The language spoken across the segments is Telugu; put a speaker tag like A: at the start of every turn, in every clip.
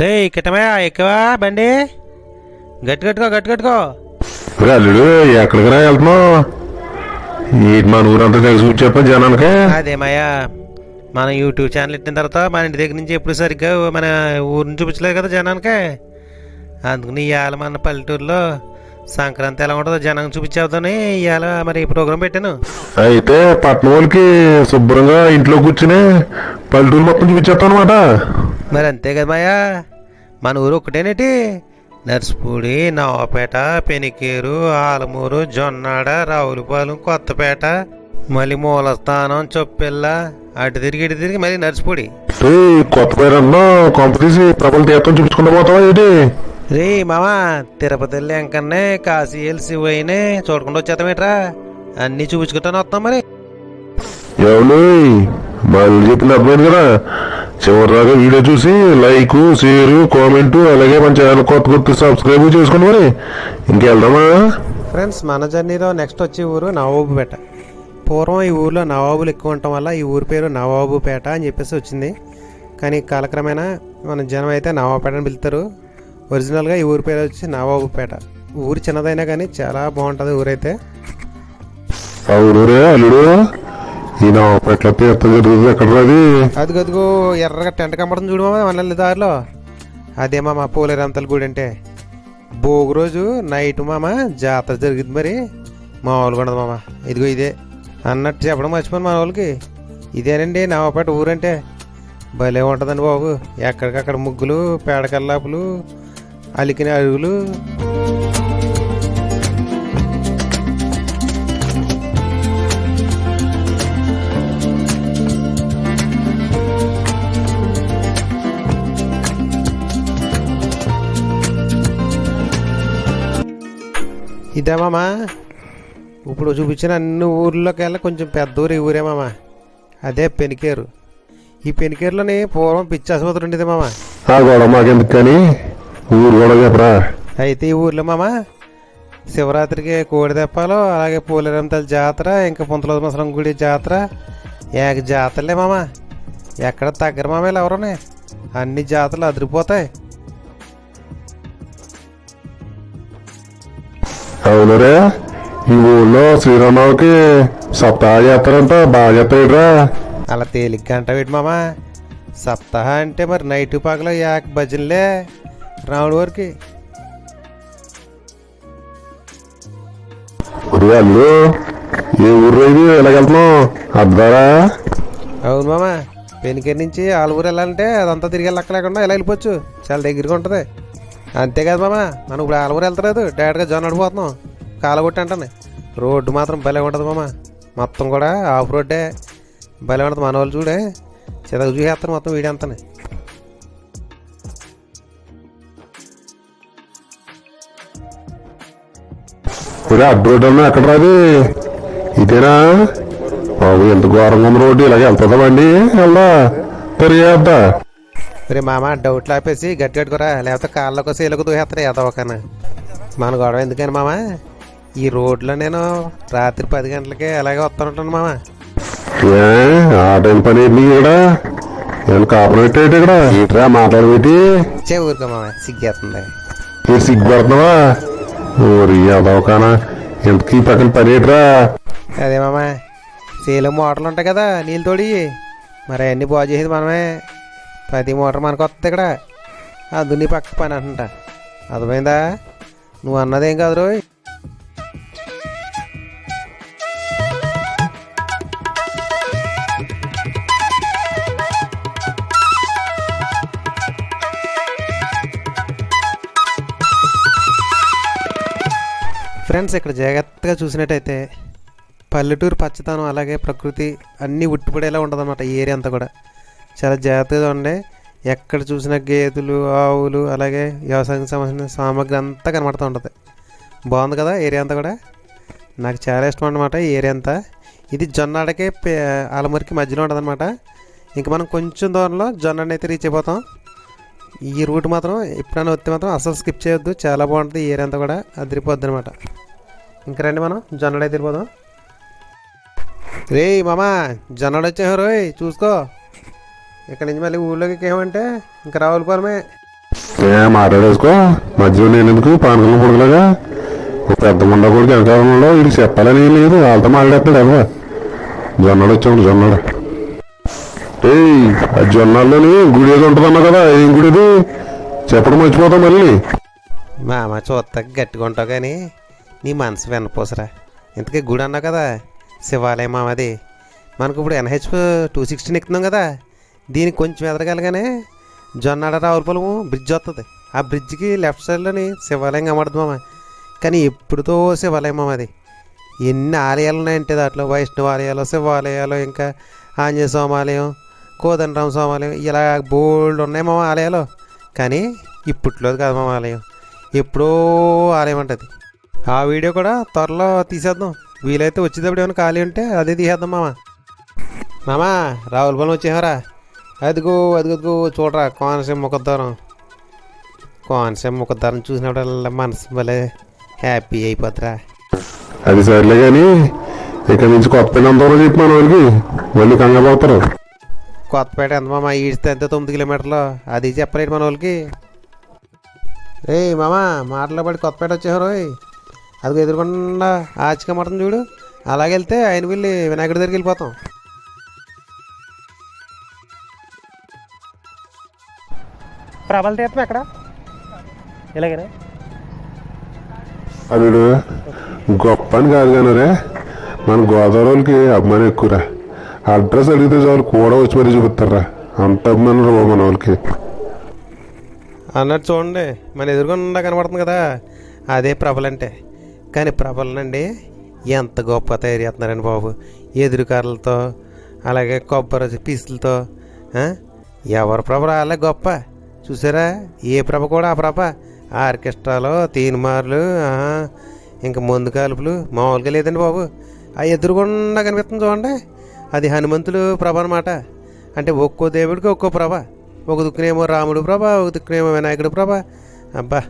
A: రే కిట్టమయ్య ఎక్కువ బండి? గట్టి కట్టుకో గట్టి కట్టుకో
B: అల్లుడు ఎక్కడికి రా వెళ్తున్నావు? మన ఊరంతా తెగ చూసి జనానికి.
A: అదేమయ్యా మన యూట్యూబ్ ఛానల్ ఎట్టిన తర్వాత మన ఇంటి దగ్గర నుంచి ఎప్పుడు సరిగ్గా మన ఊరిని చూపించలేదు కదా జనానికి? అందుకని ఇవాళ మన పల్లెటూరులో సంక్రాంతి ఎలా ఉంటుందో జనానికి చూపించేద్దామని ఇవాళ మరి ప్రోగ్రాం పెట్టాను.
B: అయితే పట్నం వాళ్ళకి శుభ్రంగా ఇంట్లో కూర్చుని పల్లెటూరు మొత్తం చూపించేస్తాను అనమాట
A: మరి అంతే కదా మాయా? మన ఊరు ఒక్కటేనేటి? నర్సిపూడి నవాపేట పెనికేరు ఆలమూరు జొన్నాడ రావులపాలెం కొత్తపేట మళ్ళీ మూలస్థానం చొప్పిల్ల అటు తిరిగి ఇటు తిరిగి మళ్ళీ నర్సిపూడి.
B: కొత్త పేరన్నా కొంప తీసి ప్రబల తీర్థం చూపించుకుంటూ పోతావా ఏంటి?
A: రే మామా తిరుపతి వెళ్ళి ఎంకన్నే కాశీ వెళ్ళి శివయ్యనే చూడకుండా వచ్చేస్తామేట్రా అన్నీ చూపించుకుంటాను వస్తాం మరి.
B: ఎవరు వాళ్ళు చెప్పింది అర్థమైంది కదా? చివరి దాకా వీడియో చూసి లైక్ షేర్ కామెంట్ అలాగే మన ఛానల్ కొత్త కొత్త సబ్స్క్రైబ్ చేసుకోండి మరి. ఇంకెళ్దామా?
A: ఫ్రెండ్స్ మన జర్నీలో నెక్స్ట్ వచ్చే ఊరు నవాబుపేట. పూర్వం ఈ ఊర్లో నవాబులు ఎక్కువ ఉండటం వల్ల ఈ ఊరి పేరు నవాబుపేట అని చెప్పేసి వచ్చింది. కానీ కాలక్రమేణా మన జనం అయితే నవాబుపేట అని పిలుస్తారు. ఒరిజినల్గా ఈ ఊరి పేరు వచ్చి నవాబుపేట. ఊరు చిన్నదైనా కానీ చాలా బాగుంటుంది ఊరైతే.
B: అవును అల్లుడు? ఈయన ఎట్లా తీర్థం జరుగుతుంది ఎక్కడ అది?
A: అదిగదిగో ఎర్రగా టెంట్ కనపడుతుంది చూడు మామ మన దారిలో. అదే మామ పోలేరంతల గుడి అంటే. భోగి రోజు నైట్ మామ జాతర జరిగింది మరి. మామూలుగా ఉండదు మామ. ఇదిగో ఇదే. అన్నట్టు చెప్పడం మర్చిపోను మా వాళ్ళకి. ఇదేనండి నవాపేట ఊరంటే. భలే ఉంటుందండి బాబు. ఎక్కడికక్కడ ముగ్గులు పేడకల్లాపులు అలికిన అరుగులు. ఇదే మామ? ఇప్పుడు చూపించిన అన్ని ఊర్లోకి వెళ్ళి కొంచెం పెద్ద ఊరు ఈ ఊరే మామ. అదే పెనికేరు. ఈ పెనికేరులోని పూర్వం పిచ్చి ఆసుపత్రి ఉండేది మామ.
B: ఆ గొడవ మాకెందుకు కానీ? ఊరు కూడా చెప్పరా
A: అయితే ఈ ఊర్లో మామ శివరాత్రికి కోడి తెప్పాలు అలాగే పోలేరంతల జాతర ఇంకా పుంతల మసలం గుడి జాతర ఏక జాతరలే మామ. ఎక్కడ తగ్గర మామ ఎవరునే? అన్ని జాతరలు అదిరిపోతాయి.
B: అవునరే ఈ ఊళ్ళో శ్రీరామరావుకి సప్తాహ చేస్తారంట బాగా చేస్తాడురా
A: అలా తేలిగ్గా అంటావేటి మామ? సప్తాహ అంటే మరి నైట్ పగల యాక్ భజనలే రాముడి వరకు.
B: అల్లు ఏ ఊరు ఇది? ఎలాగెళ్తున్నావు? అద్దారా?
A: అవును మామ పెనికేరి నుంచి ఆలూరు వెళ్ళాలంటే అదంతా తిరిగి వెళ్ళక్క లేకుండా ఇలా వెళ్ళిపోవచ్చు? చాలా దగ్గరగా ఉంటుంది. అంతే కదా మామ? మనం ఇప్పుడు ఆలమూరు వెళ్తలేదు. డైరెక్ట్గా జొన్న అడిపోతున్నాం కాలగొట్టి అంటాను. రోడ్డు మాత్రం భలే ఉంటుంది మామ. మొత్తం కూడా ఆఫ్ రోడ్డే. భలే ఉంటుంది మన వాళ్ళు చూడే. చితకు చూసేస్తాను మొత్తం వీడి అంతానే.
B: అడ్డు రోడ్డు అన్నా ఎక్కడ రాదు? ఇదేనా? బాబు ఎంత ఘోరంగా ఉంది రోడ్డు. ఇలాగ వెళ్తుందా బండి? వెళ్దా? పెరిగేద్దా?
A: రే మామ డౌట్లు ఆపేసి గట్టి కట్టుకోరా లేకపోతే కాళ్ళకు సీలకు దూసేస్తారు ఏదో ఒకన. మన గొడవ ఎందుకని మామ? ఈ రోడ్లో నేను రాత్రి పది గంటలకే అలాగే వస్తుంటాను మామ.
B: ఆ టైం పని ఇక్కడ? నేను ఇక్కడ? ఏంట్రా మాట్లాడబెట్టి
A: చే ఊరుకో మామ సిగ్గేస్తుంది.
B: మీరు సిగ్గుపడుతున్నావా? ఊరి అదవకానా ఎంతకీ పక్కన పని ఏంట్రా?
A: అదే మామ సేలు మోటార్లు ఉంటాయి కదా నీళ్ళు తోడి. మరి అవన్నీ బాగు చేసేది మనమే. ప్రతి మోటార్ మనకు వస్తుంది ఇక్కడ. అది నీ పక్క పని అంట. అర్థమైందా? నువ్వు అన్నదేం కాదు రోయ్. ఫ్రెండ్స్ ఇక్కడ జాగ్రత్తగా చూసినట్టయితే పల్లెటూరు పచ్చదనం అలాగే ప్రకృతి అన్నీ ఉట్టిపడేలా ఉంటుంది ఈ ఏరియా అంతా కూడా. చాలా జాగ్రత్తగా ఉండే. ఎక్కడ చూసినా గేదెలు ఆవులు అలాగే వ్యవసాయానికి సంబంధించిన సామాగ్రి అంతా కనబడుతూ ఉంటుంది. బాగుంది కదా ఏరియా అంతా కూడా? నాకు చాలా ఇష్టం అనమాట ఈ ఏరియా అంతా. ఇది జొన్నాడకే పే మధ్యలో ఉంటుంది అనమాట ఇంక మనం కొంచెం దూరంలో జొన్నాడ అయితే రీచ్ అయిపోతాం. ఈ రూట్ మాత్రం ఎప్పుడైనా వస్తే మాత్రం అసలు స్కిప్ చేయొద్దు. చాలా బాగుంటుంది ఈ ఏరియా అంతా కూడా. అదిరిపోద్ది అనమాట ఇంక రండి మనం జొన్నడ అయితే వెళ్ళిపోదాం. రే మామా జొన్నడ రోయ్. చూసుకో. ఇక్కడ నుంచి మళ్ళీ ఊళ్ళోకి ఏమంటే ఇంకా రావులపాలమే
B: మాట్లాడేసుకో. మధ్యలో నేను ఎందుకు పానకం పొడగలాగా ఒక పెద్ద ముండ కొడుకు వెనకాలంలో వీడికి చెప్పాలని లేదు. వాళ్ళతో మాట్లాడుతున్నాడు అవ్వ జొన్నాడు వచ్చాడు జొన్నాడు. ఏయ్ ఆ జొన్నాల్లోని గుడి ఏదో ఉంటుందన్నా కదా ఏం గుడి ఇది? చెప్పడం మర్చిపోతాం మళ్ళీ.
A: మామ చూస్తా గట్టిగా ఉంటావు కానీ నీ మనసు వెనపోసరా ఇంతకీ గుడి అన్నావు కదా శివాలయం మామది. మనకు ఇప్పుడు ఎన్హెచ్ టూ సిక్స్టీన్ ఎక్కుతున్నాం కదా. దీనికి కొంచెం ఎదరగలగానే జొన్నాడ రావులపొలము బ్రిడ్జ్ వస్తుంది ఆ బ్రిడ్జ్కి లెఫ్ట్ సైడ్లోని శివాలయం కనబడుతుంది మామ. కానీ ఎప్పుడుతో శివాలయం మామ అది. ఎన్ని ఆలయాలు ఉన్నాయంటే దాంట్లో? వైష్ణవ ఆలయాలు శివాలయాలు ఇంకా ఆంజనేయ స్వామాలయం కోదండరామ స్వామాలయం ఇలా బోల్డ్ ఉన్నాయి మామ ఆలయాలు. కానీ ఇప్పట్లోది కాదు మామ ఆలయం. ఎప్పుడో ఆలయం అంటది. ఆ వీడియో కూడా త్వరలో తీసేద్దాం. వీలైతే వచ్చేటప్పుడు ఏమైనా ఖాళీ ఉంటే అదే తీసేద్దాం మామ. మామా రావులపాలెం వచ్చేవరా అదిగో అదిగో చూడరా కోనసీమ ముఖద్వారం. కోనసీమ ముఖద్వారం చూసినప్పుడల్లా మనసు భలే హ్యాపీ అయిపోతురా.
B: అది సర్లే కానీ ఇక్కడ నుంచి కొత్త పని ఎంత దూరం చెప్పి మన వాళ్ళకి. మళ్ళీ కంగారు పడతారు.
A: కొత్తపేట ఎంత మామ? ఈడితే ఎంత తొమ్మిది కిలోమీటర్లు. అది చెప్పలేడు మన వాళ్ళకి. రే మామ మాటలో పడి కొత్తపేట వచ్చేవారు అది ఎదురుకుండా ఆచిక మటన్ చూడు. అలాగే వెళ్తే ఆయన వెళ్ళి వినాయకుడి దగ్గరికి వెళ్ళిపోతాం. ప్రభల తీర్థం ఎక్కడ? ఇలాగేనా?
B: అల్లుడు గొప్ప అని కాదు కానీ రే మన గోదావరి వాళ్ళకి అభిమానం ఎక్కువరా. అడ్రస్ అడిగితే చాలు కూడా వచ్చి మరీ చూపిస్తారా. అంత అభిమానం రా మన వాళ్ళకి.
A: అన్నట్టు చూడండి మన ఎదురుగుండా కనబడుతుంది కదా. అదే ప్రభలంటే కానీ ప్రభలనండి ఎంత గొప్ప తయారు చేస్తున్నారండి బాబు. ఎదురు కర్రలతో అలాగే కొబ్బరి పీసులతో? ఎవరి ప్రభ రాలే గొప్ప. చూసారా? ఏ ప్రభ కూడా ఆ ప్రభ? ఆర్కెస్ట్రాలో తీన్మార్లు ఇంకా ముందు కాలుపులు మామూలుగా లేదండి బాబు. ఆ ఎదురుగుండా కనిపిస్తుంది చూడండి. అది హనుమంతులు ప్రభ అనమాట అంటే ఒక్కో దేవుడికి ఒక్కో ప్రభ. ఒక దిక్కునేమో రాముడు ప్రభ ఒక దిక్కునేమో వినాయకుడు ప్రభ. అబ్బా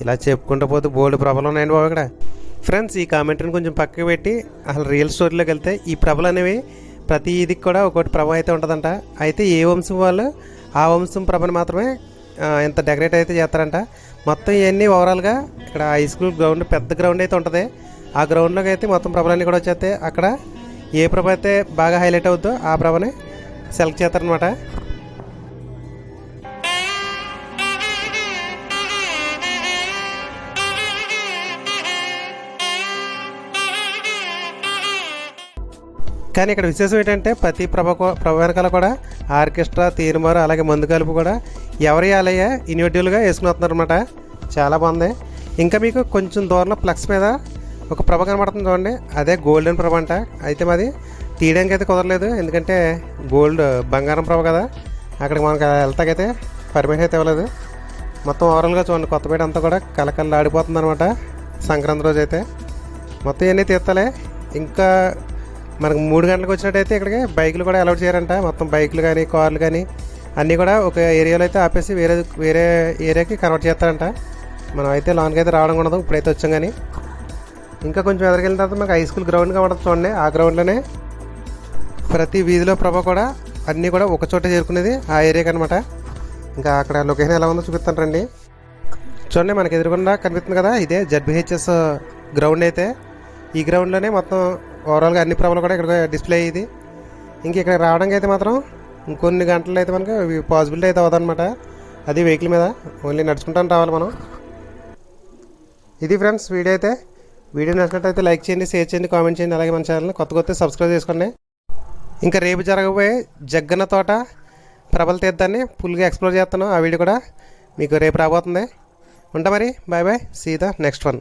A: ఇలా చెప్పుకుంటూ పోతే బోల్డ్ ప్రభలు ఉన్నాయండి బాబు ఇక్కడ. ఫ్రెండ్స్ ఈ కామెంట్ని కొంచెం పక్కకు పెట్టి అసలు రియల్ స్టోరీలోకి వెళ్తే ఈ ప్రభలు అనేవి ప్రతి ఇదికి కూడా ఒకటి ప్రభ అయితే ఉంటుందంట. అయితే ఏ వంశం వాళ్ళు? ఆ వంశం ప్రభని మాత్రమే ఇంత డెకరేట్ అయితే చేస్తారంట. మొత్తం ఇవన్నీ ఓవరాల్గా ఇక్కడ హై స్కూల్ గ్రౌండ్ పెద్ద గ్రౌండ్ అయితే ఉంటుంది. ఆ గ్రౌండ్లోకి అయితే మొత్తం ప్రభలన్నీ కూడా వచ్చేస్తాయి. అక్కడ ఏ ప్రభ అయితే బాగా హైలైట్ అవుద్దో ఆ ప్రభని సెలెక్ట్ చేస్తారనమాట కానీ ఇక్కడ విశేషం ఏంటంటే ప్రతి ప్రభ ప్రభ వెనకాల కూడా ఆర్కెస్ట్రా తీరుమారు అలాగే మందు కలుపు కూడా ఎవరి ఆలయ ఇండివిజువల్గా వేసుకుని వస్తున్నారు అనమాట చాలా బాగుంది. ఇంకా మీకు కొంచెం దూరంలో ఫ్లక్స్ మీద ఒక ప్రభ కనబడుతుంది చూడండి. అదే గోల్డెన్ ప్రభ అంట. అయితే మాది తీయడానికి అయితే కుదరలేదు. ఎందుకంటే గోల్డ్ బంగారం ప్రభ కదా. అక్కడికి మనకు వెళ్తాకైతే పర్మిషన్ అయితే ఇవ్వలేదు. మొత్తం ఓవరాల్గా చూడండి. కొత్తపేట అంతా కూడా కలకల్లా ఆడిపోతుంది అనమాట సంక్రాంతి రోజు అయితే. మొత్తం ఇవన్నీ తీర్తాలే ఇంకా మనకు మూడు గంటలకు వచ్చినట్టయితే ఇక్కడికి బైకులు కూడా అలౌట్ చేయారంట. మొత్తం బైకులు కానీ కార్లు కానీ అన్నీ కూడా ఒక ఏరియాలో అయితే ఆపేసి వేరే వేరే ఏరియాకి కన్వర్ట్ చేస్తారంట. మనం అయితే లాన్కి అయితే రావడం ఉండదు ఇప్పుడైతే వచ్చాం కానీ ఇంకా కొంచెం ఎదరికెళ్ళిన తర్వాత మనకు హై స్కూల్ గ్రౌండ్ కనబడుతుంది చూడండి. ఆ గ్రౌండ్లోనే ప్రతి వీధిలో ప్రభ కూడా అన్నీ కూడా ఒక చోట చేరుకునేది ఆ ఏరియాకి అనమాట ఇంకా అక్కడ లొకేషన్ ఎలా ఉందో చూపిస్తాను రండి. చూడండి మనకి ఎదురుకుండా కనిపిస్తుంది కదా ఇదే జడ్బిహెచ్ఎస్ గ్రౌండ్ అయితే. ఈ గ్రౌండ్లోనే మొత్తం ఓవరాల్గా అన్ని ప్రభలు కూడా ఇక్కడ డిస్ప్లే అయ్యేది. ఇంక ఇక్కడ రావడానికి అయితే మాత్రం ఇంకొన్ని గంటలు అయితే మనకి పాసిబిలిటీ అయితే అవుతుందన్నమాట అది వెహికల్ మీద ఓన్లీ నడుచుకుంటాను రావాలి మనం. ఇది ఫ్రెండ్స్ వీడియో అయితే. వీడియో నచ్చినట్టయితే లైక్ చేయండి షేర్ చేయండి కామెంట్ చేయండి అలాగే మన ఛానల్ని కొత్త కొత్త సబ్స్క్రైబ్ చేసుకోండి. ఇంకా రేపు జరగబోయే జగ్గన్న తోట ప్రబల తీర్థాన్ని ఫుల్గా ఎక్స్ప్లోర్ చేస్తాను ఆ వీడియో కూడా మీకు రేపు రాబోతుంది. ఉంటా మరి bye bye see the next one